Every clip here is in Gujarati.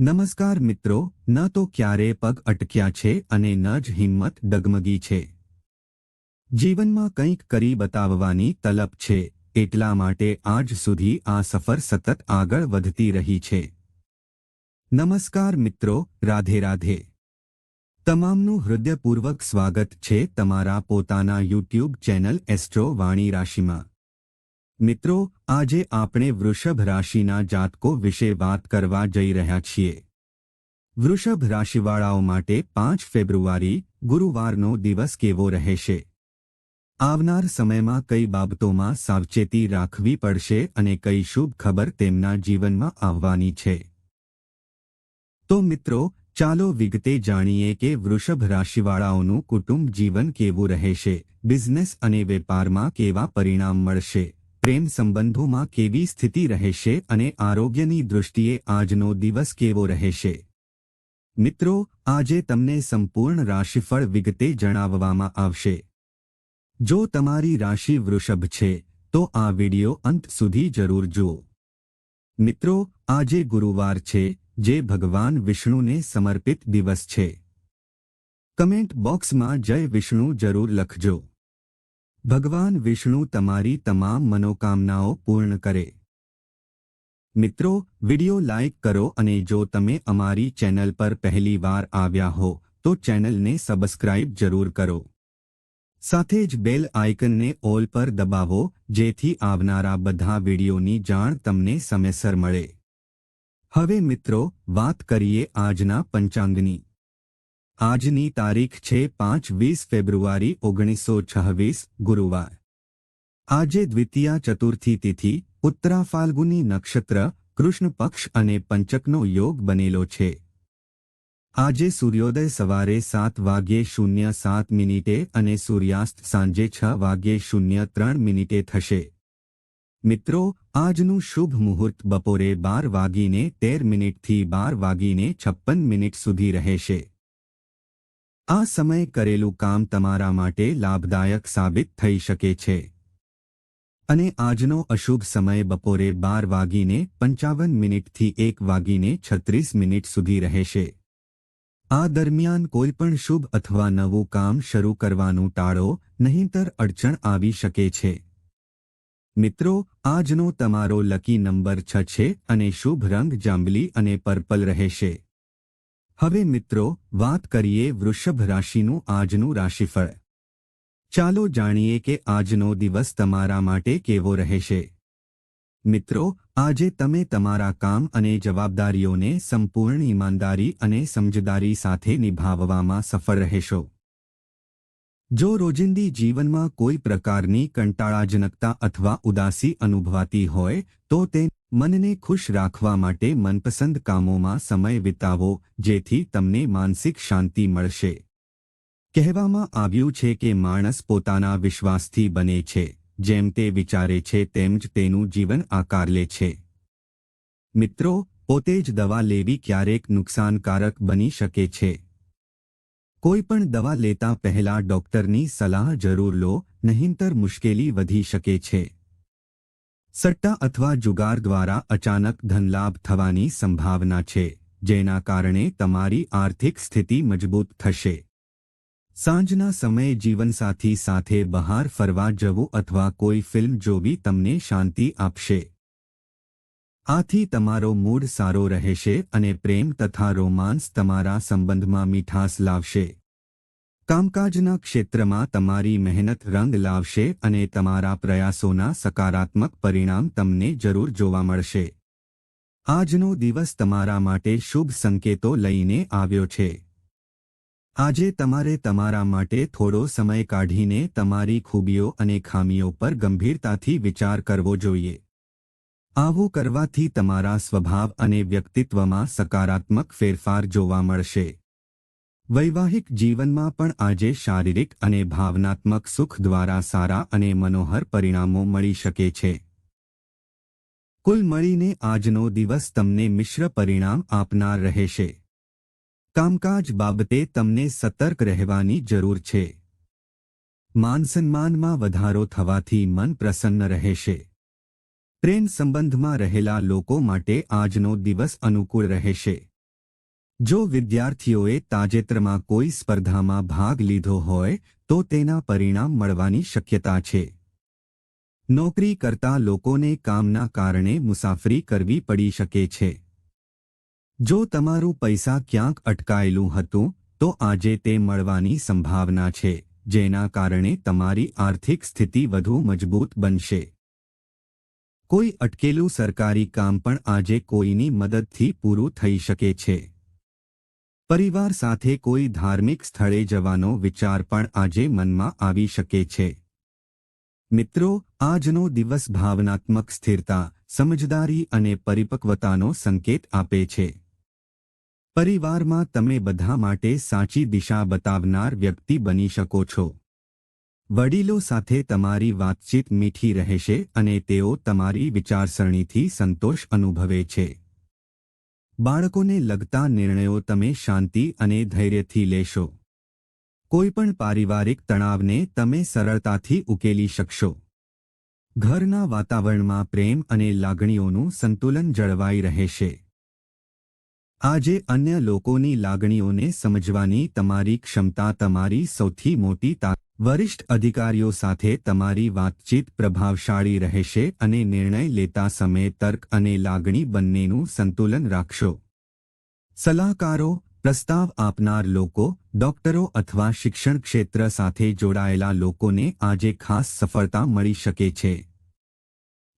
નમસ્કાર મિત્રો, ન તો ક્યારે પગ અટક્યા છે અને ન જ હિંમત ડગમગી છે. જીવનમાં કંઈક કરી બતાવવાની તલબ છે, એટલા માટે આજ સુધી આ સફર સતત આગળ વધતી રહી છે. નમસ્કાર મિત્રો, રાધે રાધે. તમામનું હૃદયપૂર્વક સ્વાગત છે તમારા પોતાના યુટ્યુબ ચેનલ એસ્ટ્રો વાણી રાશિમાં. મિત્રો, આજે આપણે વૃષભ રાશિના જાતકો વિશે વાત કરવા જઈ રહ્યા છીએ. વૃષભ રાશિવાળાઓ માટે પાંચ ફેબ્રુઆરી ગુરુવારનો દિવસ કેવો રહેશે? આવનાર સમયમાં કઈ બાબતોમાં સાવચેતી રાખવી પડશે અને કઈ શુભ ખબર તેમના જીવનમાં આવવાની છે? તો મિત્રો, ચાલો વિગતે જાણીએ કે વૃષભ રાશિવાળાઓનું કુટુંબ જીવન કેવું રહેશે? બિઝનેસ અને વેપારમાં કેવા પરિણામ મળશે? પ્રેમ સંબંધોમાં કેવી સ્થિતિ રહેશે અને આરોગ્યની દૃષ્ટિએ આજનો દિવસ કેવો રહેશે? મિત્રો, આજે તમને સંપૂર્ણ રાશિફળ વિગતે જણાવવામાં આવશે. જો તમારી રાશિ વૃષભ છે, તો આ વિડિયો અંત સુધી જરૂર જુઓ. મિત્રો, આજે ગુરુવાર છે, જે ભગવાન વિષ્ણુને સમર્પિત દિવસ છે. કમેન્ટ બોક્સમાં જય વિષ્ણુ જરૂર લખજો. ભગવાન વિષ્ણુ તમારી તમામ મનોકામનાઓ પૂર્ણ કરે. મિત્રો, વિડિયો લાઇક કરો અને જો તમે અમારી ચેનલ પર પહેલી વાર આવ્યા હો, તો ચેનલને સબસ્ક્રાઇબ જરૂર કરો. સાથે જ બેલ આઇકનને ઓલ પર દબાવો, જેથી આવનારા બધા વિડિયોની જાણ તમને સમયસર મળે. હવે મિત્રો, વાત કરીએ આજના પંચાંગની. આજની તારીખ છે પાંચ વીસ ફેબ્રુઆરી ઓગણીસો છવ્વીસ ગુરુવાર. આજે દ્વિતીયા ચતુર્થી તિથિ, ઉત્તરા ફાલ્ગુની નક્ષત્ર, કૃષ્ણ પક્ષ અને પંચકનો યોગ બનેલો છે. આજે સૂર્યોદય સવારે સાત વાગ્યે શૂન્ય સાત મિનિટે અને સૂર્યાસ્ત સાંજે છ વાગ્યે શૂન્ય ત્રણ મિનિટે થશે. મિત્રો, આજનું શુભ મુહૂર્ત બપોરે બાર વાગીને તેર મિનિટથી બાર વાગીને છપ્પન મિનિટ સુધી રહેશે. આ સમયે કરેલું કામ તમારા માટે લાભદાયક સાબિત થઈ શકે છે. અને આજનો અશુભ સમય બપોરે બાર વાગીને પંચાવન મિનિટથી એક વાગીને છત્રીસ મિનિટ સુધી રહેશે. આ દરમિયાન કોઈપણ શુભ અથવા નવું કામ શરૂ કરવાનું ટાળો, નહીંતર અડચણ આવી શકે છે. મિત્રો, આજનો તમારો લકી નંબર છ છે અને શુભ રંગ જાંબલી અને પર્પલ રહેશે. હવે મિત્રો, વાત કરીએ વૃષભ રાશિનું આજનું રાશિફળ. ચાલો જાણીએ કે આજનો દિવસ તમારા માટે કેવો રહેશે. મિત્રો, આજે તમે તમારા કામ અને જવાબદારીઓને સંપૂર્ણ ઈમાનદારી અને સમજદારી સાથે નિભાવવામાં સફળ રહેશો. જો રોજિંદી જીવનમાં કોઈ પ્રકારની કંટાળાજનકતા અથવા ઉદાસી અનુભવાતી હોય, તો તે મનને ખુશ રાખવા માટે મનપસંદ કામોમાં સમય વિતાવો, જેથી તમને માનસિક શાંતિ મળશે. કહેવામાં આવ્યું છે કે માણસ પોતાના વિશ્વાસથી બને છે, જેમ તે વિચારે છે તેમ જ તેનું જીવન આકાર લે છે. મિત્રો, પોતે જ દવા લેવી ક્યારેક નુકસાનકારક બની શકે છે. કોઈપણ દવા લેતા પહેલા ડોક્ટરની સલાહ જરૂર લો, નહીંતર મુશ્કેલી વધી શકે છે. સટ્ટા અથવા જુગાર દ્વારા અચાનક ધનલાભ થવાની સંભાવના છે, જેના કારણે તમારી આર્થિક સ્થિતિ મજબૂત થશે. સાંજના સમયે જીવનસાથી સાથે બહાર ફરવા જવું અથવા કોઈ ફિલ્મ જોવી તમને શાંતિ આપશે. આથી તમારો મૂડ સારો રહેશે અને પ્રેમ તથા રોમાન્સ તમારા સંબંધમાં મીઠાસ લાવશે. કામકાજના ક્ષેત્રમાં તમારી મહેનત રંગ લાવશે અને તમારા પ્રયાસોના સકારાત્મક પરિણામ તમને જરૂર જોવા મળશે. આજનો દિવસ તમારા માટે શુભ સંકેતો લઈને આવ્યો છે. આજે તમારે તમારા માટે થોડો સમય કાઢીને તમારી ખૂબીઓ અને ખામીઓ પર ગંભીરતાથી વિચાર કરવો જોઈએ. આવું કરવાથી તમારા સ્વભાવ અને વ્યક્તિત્વમાં સકારાત્મક ફેરફાર જોવા મળશે. વૈવાહિક જીવનમાં પણ આજે શારીરિક અને ભાવનાત્મક સુખ દ્વારા સારા અને મનોહર પરિણામો મળી શકે છે. કુલ મળીને આજનો દિવસ તમને મિશ્ર પરિણામ આપનાર રહેશે. કામકાજ બાબતે તમને સતર્ક રહેવાની જરૂર છે. માનસન્માનમાં વધારો થવાથી મન પ્રસન્ન રહેશે. પ્રેમ સંબંધમાં રહેલા લોકો માટે આજનો દિવસ અનુકૂળ રહેશે. જો વિદ્યાર્થીઓએ તાજેતરમાં કોઈ સ્પર્ધામાં ભાગ લીધો હોય, તો તેના પરિણામ મળવાની શક્યતા છે. નોકરી કરતા લોકોને કામના કારણે મુસાફરી કરવી પડી શકે છે. જો તમારું પૈસા ક્યાંક અટકાયેલું હતું, તો આજે તે મળવાની સંભાવના છે, જેના કારણે તમારી આર્થિક સ્થિતિ વધુ મજબૂત બનશે. કોઈ અટકેલું સરકારી કામ પણ આજે કોઈની મદદથી પૂરું થઈ શકે છે. પરિવાર સાથે કોઈ ધાર્મિક સ્થળે જવાનો વિચાર પણ આજે મનમાં આવી શકે છે. મિત્રો, આજનો દિવસ ભાવનાત્મક સ્થિરતા, સમજદારી અને પરિપક્વતાનો સંકેત આપે છે. પરિવારમાં તમે બધા માટે સાચી દિશા બતાવનાર વ્યક્તિ બની શકો છો. વડીલો સાથે તમારી વાતચીત મીઠી રહેશે અને તેઓ તમારી વિચારસરણીથી સંતોષ અનુભવે છે. બાળકોને લગતા નિર્ણયો તમે શાંતિ અને ધૈર્યથી લેશો. કોઈપણ પારિવારિક તણાવને તમે સરળતાથી ઉકેલી શકશો. ઘરના વાતાવરણમાં પ્રેમ અને લાગણીઓનું સંતુલન જળવાઈ રહેશે. આજે અન્ય લોકોની લાગણીઓને સમજવાની તમારી ક્ષમતા તમારી સૌથી મોટી તા, વરિષ્ઠ અધિકારીઓ સાથે તમારી વાતચીત પ્રભાવશાળી રહેશે અને નિર્ણય લેતા સમયે તર્ક અને લાગણી બંનેનું સંતુલન રાખશો. સલાહકારો, પ્રસ્તાવ આપનાર લોકો, ડોક્ટરો અથવા શિક્ષણ ક્ષેત્ર સાથે જોડાયેલા લોકોને આજે ખાસ સફળતા મળી શકે છે.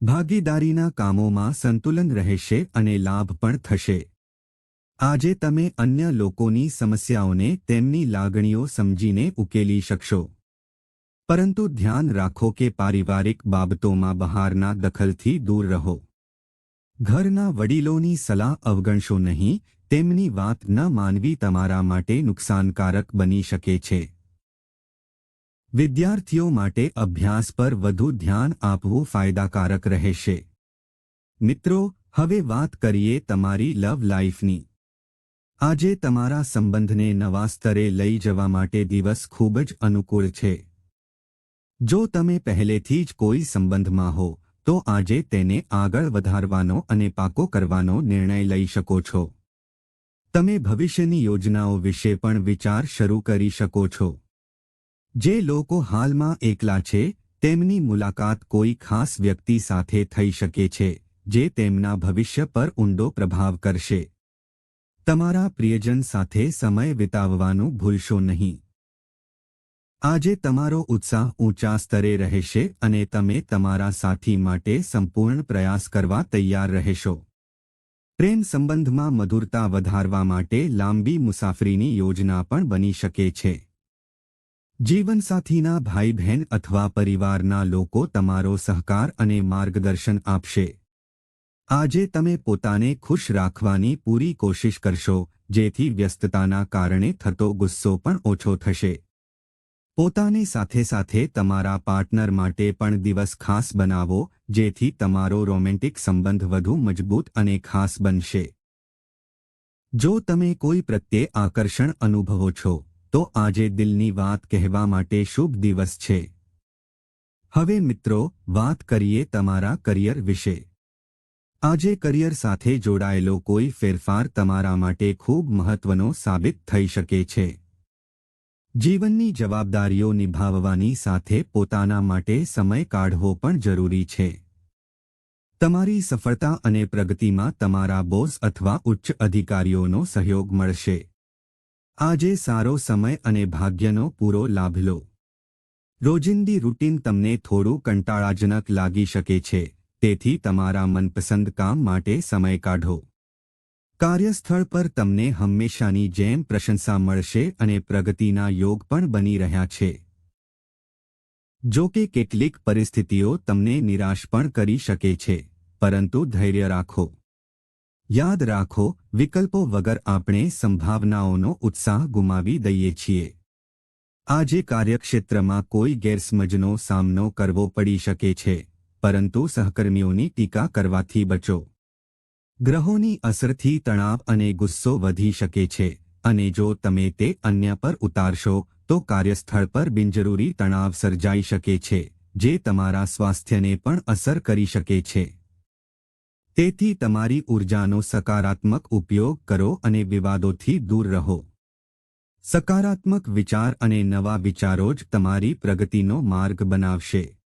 ભાગીદારીના કામોમાં સંતુલન રહેશે અને લાભ પણ થશે. આજે તમે અન્ય લોકોની સમસ્યાઓને તેમની લાગણીઓ સમજીને ઉકેલી શકશો. પરંતુ ધ્યાન રાખો કે પારિવારિક બાબતોમાં બહારના દખલથી દૂર રહો. ઘરના વડીલોની સલાહ અવગણશો નહીં, તેમની વાત ન માનવી તમારા માટે નુકસાનકારક બની શકે છે. વિદ્યાર્થીઓ માટે અભ્યાસ પર વધુ ધ્યાન આપવું ફાયદાકારક રહેશે. મિત્રો, હવે વાત કરીએ તમારી લવ લાઈફની. આજે તમારા સંબંધને નવા સ્તરે લઈ જવા માટે દિવસ ખૂબ જ અનુકૂળ છે. જો તમે પહેલેથી જ કોઈ સંબંધમાં હો, તો આજે તેને આગળ વધારવાનો અને પાકો કરવાનો નિર્ણય લઈ શકો છો. તમે ભવિષ્યની યોજનાઓ વિશે પણ વિચાર શરૂ કરી શકો છો. જે લોકો હાલમાં એકલા છે, તેમની મુલાકાત કોઈ ખાસ વ્યક્તિ સાથે થઈ શકે છે, જે તેમના ભવિષ્ય પર ઊંડો પ્રભાવ કરશે. તમારા પ્રિયજન સાથે સમય વિતાવવાનું ભૂલશો નહીં. આજે તમારો ઉત્સાહ ઊંચા સ્તરે રહેશે અને તમે તમારા સાથી માટે સંપૂર્ણ પ્રયાસ કરવા તૈયાર રહેશો. પ્રેમ સંબંધમાં મધુરતા વધારવા માટે લાંબી મુસાફરીની યોજના પણ બની શકે છે. જીવનસાથીના ભાઈ બહેન અથવા પરિવારના લોકો તમારો સહકાર અને માર્ગદર્શન આપશે. આજે તમે પોતાને ખુશ રાખવાની પૂરી કોશિશ કરશો, જેથી વ્યસ્તતાના કારણે થતો ગુસ્સો પણ ઓછો થશે. પોતાની સાથે સાથે તમારા પાર્ટનર માટે પણ દિવસ ખાસ બનાવો, જેથી તમારો રોમેન્ટિક સંબંધ વધુ મજબૂત અને ખાસ બનશે. જો તમે કોઈ પ્રત્યે આકર્ષણ અનુભવો છો, તો આજે દિલની વાત કહેવા માટે શુભ દિવસ છે. હવે મિત્રો, વાત કરીએ તમારા કરિયર વિશે. આજે કરિયર સાથે જોડાયેલો કોઈ ફેરફાર તમારા માટે ખૂબ મહત્વનો સાબિત થઈ શકે છે. જીવનની જવાબદારીઓ નિભાવવાની સાથે પોતાના માટે સમય કાઢવો પણ જરૂરી છે. તમારી સફળતા અને પ્રગતિમાં તમારા બોસ અથવા ઉચ્ચ અધિકારીઓનો સહયોગ મળશે. આજે સારો સમય અને ભાગ્યનો પૂરો લાભ લો. રોજિંદી રૂટીન તમને થોડું કંટાળાજનક લાગી શકે છે. તેથી તમારા મનપસંદ કામ માટે સમય કાઢો. કાર્યસ્થળ પર તમને હંમેશાની જેમ પ્રશંસા મળશે અને પ્રગતિના યોગ પણ બની રહ્યા છે. જો કે કેટલીક પરિસ્થિતિઓ તમને નિરાશ પણ કરી શકે છે, પરંતુ ધૈર્ય રાખો. યાદ રાખો, વિકલ્પો વગર આપણે સંભાવનાઓનો ઉત્સાહ ગુમાવી દઈએ છીએ. આજે કાર્યક્ષેત્રમાં કોઈ ગેરસમજનો સામનો કરવો પડી શકે છે. પરંતુ સહકર્મીઓની ટીકા કરવાથી બચો. ગ્રહોની અસરથી તણાવ અને ગુસ્સો વધી શકે છે, અને જો તમે તે અન્ય પર ઉતારશો, તો કાર્યસ્થળ પર બિનજરૂરી તણાવ સર્જાઈ શકે છે, જે તમારા સ્વાસ્થ્યને પણ અસર કરી શકે છે. તેથી તમારી ઊર્જાનો સકારાત્મક ઉપયોગ કરો અને વિવાદોથી દૂર રહો. સકારાત્મક વિચાર અને નવા વિચારો જ તમારી પ્રગતિનો માર્ગ બનાવશે.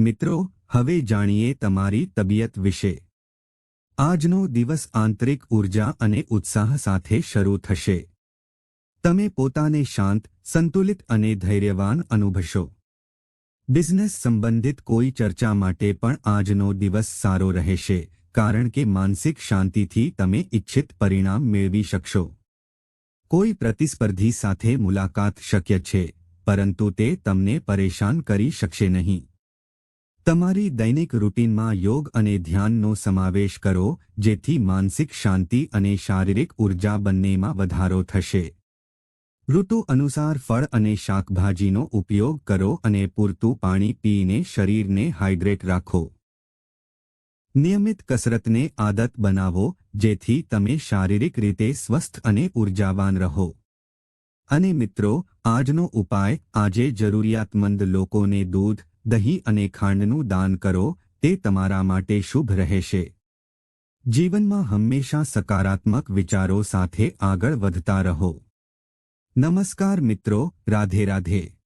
મિત્રો, હવે જાણીએ તમારી તબિયત વિશે. આજનો દિવસ આંતરિક ઊર્જા અને ઉત્સાહ સાથે શરૂ થશે. તમે પોતાને શાંત, સંતુલિત અને ધૈર્યવાન અનુભવશો. બિઝનેસ સંબંધિત કોઈ ચર્ચા માટે પણ આજનો દિવસ સારો રહેશે, કારણ કે માનસિક શાંતિથી તમે ઇચ્છિત પરિણામ મેળવી શકશો. કોઈ પ્રતિસ્પર્ધી સાથે મુલાકાત શક્ય છે, પરંતુ તે તમને પરેશાન કરી શકશે નહીં. તમારી દૈનિક રૂટીનમાં યોગ અને ધ્યાનનો સમાવેશ કરો, જેથી માનસિક શાંતિ અને શારીરિક ઊર્જા બંનેમાં વધારો થશે. ઋતુ અનુસાર ફળ અને શાકભાજીનો ઉપયોગ કરો અને પૂરતું પાણી પીને શરીરને હાઇડ્રેટ રાખો. નિયમિત કસરતને આદત બનાવો, જેથી તમે શારીરિક રીતે સ્વસ્થ અને ઉર્જાવાન રહો. અને મિત્રો, આજનો ઉપાય આજે જરૂરિયાતમંદ લોકોને દૂધ દહીં અને ખાંડનું દાન કરો, તે તમારા માટે શુભ રહેશે. જીવનમાં હંમેશા સકારાત્મક વિચારો સાથે આગળ વધતા રહો. નમસ્કાર મિત્રો, રાધે રાધે.